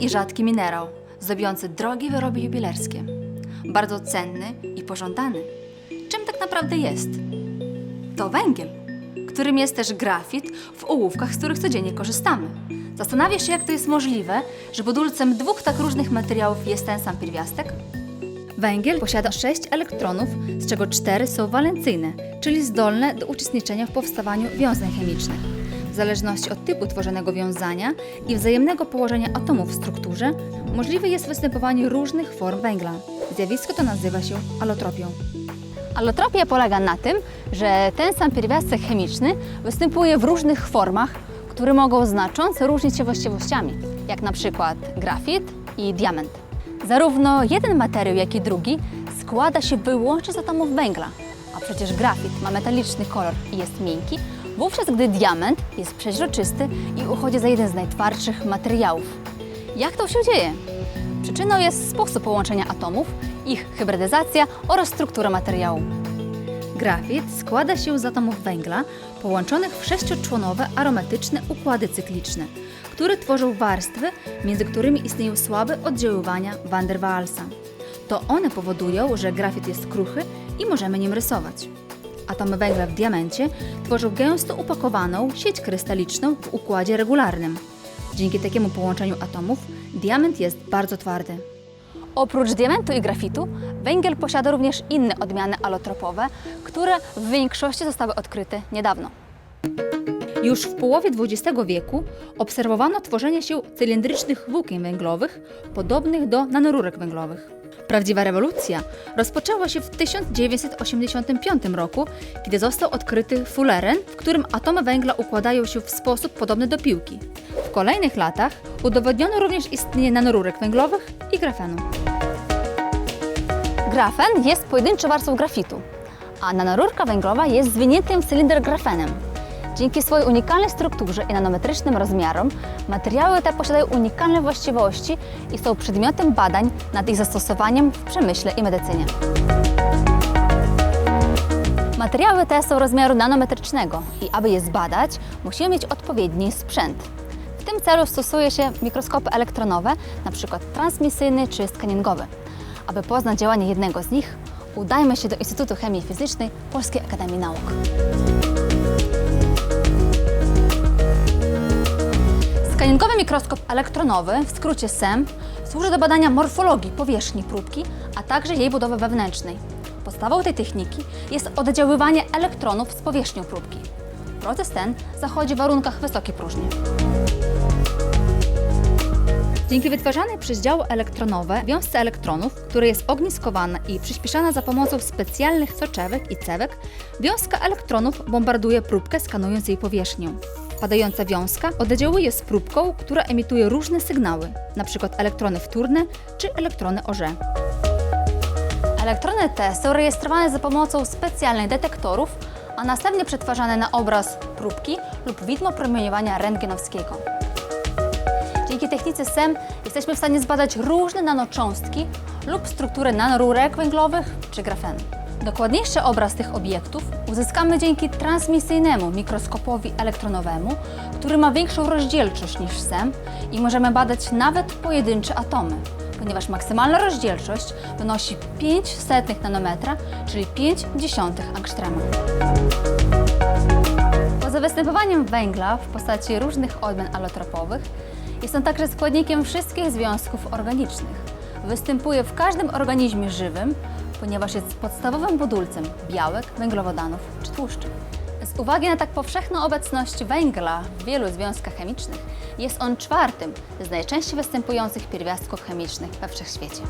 i rzadki minerał, zdobiący drogie wyroby jubilerskie. Bardzo cenny i pożądany. Czym tak naprawdę jest? To węgiel, którym jest też grafit w ołówkach, z których codziennie korzystamy. Zastanawiasz się, jak to jest możliwe, że budulcem dwóch tak różnych materiałów jest ten sam pierwiastek? Węgiel posiada 6 elektronów, z czego 4 są walencyjne, czyli zdolne do uczestniczenia w powstawaniu wiązań chemicznych. W zależności od typu tworzonego wiązania i wzajemnego położenia atomów w strukturze, możliwe jest występowanie różnych form węgla. Zjawisko to nazywa się alotropią. Alotropia polega na tym, że ten sam pierwiastek chemiczny występuje w różnych formach, które mogą znacząco różnić się właściwościami, jak na przykład grafit i diament. Zarówno jeden materiał, jak i drugi składa się wyłącznie z atomów węgla, a przecież grafit ma metaliczny kolor i jest miękki, wówczas gdy diament jest przeźroczysty i uchodzi za jeden z najtwardszych materiałów. Jak to się dzieje? Przyczyną jest sposób połączenia atomów, ich hybrydyzacja oraz struktura materiału. Grafit składa się z atomów węgla połączonych w sześcioczłonowe aromatyczne układy cykliczne, które tworzą warstwy, między którymi istnieją słabe oddziaływania van der Waalsa. To one powodują, że grafit jest kruchy i możemy nim rysować. Atomy węgla w diamencie tworzą gęsto upakowaną sieć krystaliczną w układzie regularnym. Dzięki takiemu połączeniu atomów diament jest bardzo twardy. Oprócz diamentu i grafitu, węgiel posiada również inne odmiany alotropowe, które w większości zostały odkryte niedawno. Już w połowie XX wieku obserwowano tworzenie się cylindrycznych włókien węglowych podobnych do nanorurek węglowych. Prawdziwa rewolucja rozpoczęła się w 1985 roku, kiedy został odkryty fuleren, w którym atomy węgla układają się w sposób podobny do piłki. W kolejnych latach udowodniono również istnienie nanorurek węglowych i grafenu. Grafen jest pojedynczą warstwą grafitu, a nanorurka węglowa jest zwiniętym cylinder grafenem. Dzięki swojej unikalnej strukturze i nanometrycznym rozmiarom, materiały te posiadają unikalne właściwości i są przedmiotem badań nad ich zastosowaniem w przemyśle i medycynie. Materiały te są rozmiaru nanometrycznego i aby je zbadać, musimy mieć odpowiedni sprzęt. W tym celu stosuje się mikroskopy elektronowe, np. transmisyjny czy skaningowy. Aby poznać działanie jednego z nich, udajmy się do Instytutu Chemii Fizycznej Polskiej Akademii Nauk. Mikroskop elektronowy, w skrócie SEM, służy do badania morfologii powierzchni próbki, a także jej budowy wewnętrznej. Podstawą tej techniki jest oddziaływanie elektronów z powierzchnią próbki. Proces ten zachodzi w warunkach wysokiej próżni. Dzięki wytwarzanej przez działo elektronowe wiązce elektronów, która jest ogniskowana i przyspieszana za pomocą specjalnych soczewek i cewek, wiązka elektronów bombarduje próbkę skanując jej powierzchnię. Padająca wiązka oddziałuje z próbką, która emituje różne sygnały, np. elektrony wtórne czy elektrony orze. Elektrony te są rejestrowane za pomocą specjalnych detektorów, a następnie przetwarzane na obraz próbki lub widmo promieniowania rentgenowskiego. Dzięki technice SEM jesteśmy w stanie zbadać różne nanocząstki lub strukturę nanorurek węglowych czy grafenu. Dokładniejszy obraz tych obiektów uzyskamy dzięki transmisyjnemu mikroskopowi elektronowemu, który ma większą rozdzielczość niż SEM i możemy badać nawet pojedyncze atomy, ponieważ maksymalna rozdzielczość wynosi 5 setnych nanometra, czyli 5 dziesiątych angstrema. Poza występowaniem węgla w postaci różnych odmian alotropowych, jest on także składnikiem wszystkich związków organicznych. Występuje w każdym organizmie żywym, ponieważ jest podstawowym budulcem białek, węglowodanów czy tłuszczy. Z uwagi na tak powszechną obecność węgla w wielu związkach chemicznych, jest on czwartym z najczęściej występujących pierwiastków chemicznych we wszechświecie.